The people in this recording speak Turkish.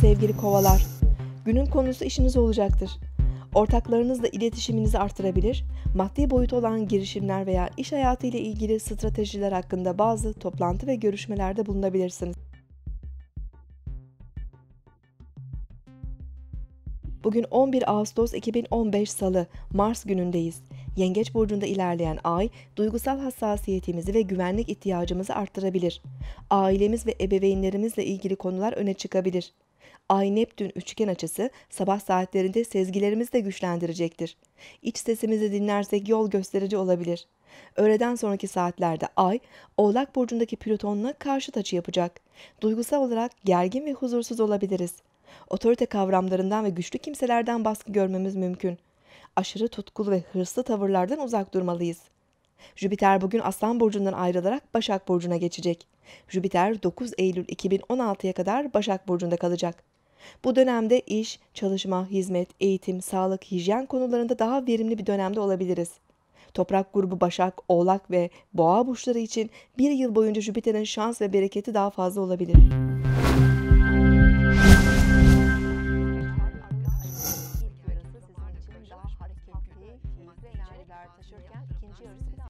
Sevgili kovalar. Günün konusu işiniz olacaktır. Ortaklarınızla iletişiminizi artırabilir, maddi boyut olan girişimler veya iş hayatı ile ilgili stratejiler hakkında bazı toplantı ve görüşmelerde bulunabilirsiniz. Bugün 11 Ağustos 2015 Salı, Mars günündeyiz. Yengeç burcunda ilerleyen ay, duygusal hassasiyetimizi ve güvenlik ihtiyacımızı arttırabilir. Ailemiz ve ebeveynlerimizle ilgili konular öne çıkabilir. Ay Neptün üçgen açısı sabah saatlerinde sezgilerimizi de güçlendirecektir. İç sesimizi dinlersek yol gösterici olabilir. Öğleden sonraki saatlerde Ay, Oğlak burcundaki Plüton'la karşıt açı yapacak. Duygusal olarak gergin ve huzursuz olabiliriz. Otorite kavramlarından ve güçlü kimselerden baskı görmemiz mümkün. Aşırı tutkulu ve hırslı tavırlardan uzak durmalıyız. Jüpiter bugün Aslan Burcu'ndan ayrılarak Başak Burcu'na geçecek. Jüpiter 9 Eylül 2016'ya kadar Başak Burcu'nda kalacak. Bu dönemde iş, çalışma, hizmet, eğitim, sağlık, hijyen konularında daha verimli bir dönemde olabiliriz. Toprak grubu Başak, Oğlak ve Boğa burçları için bir yıl boyunca Jüpiter'in şans ve bereketi daha fazla olabilir.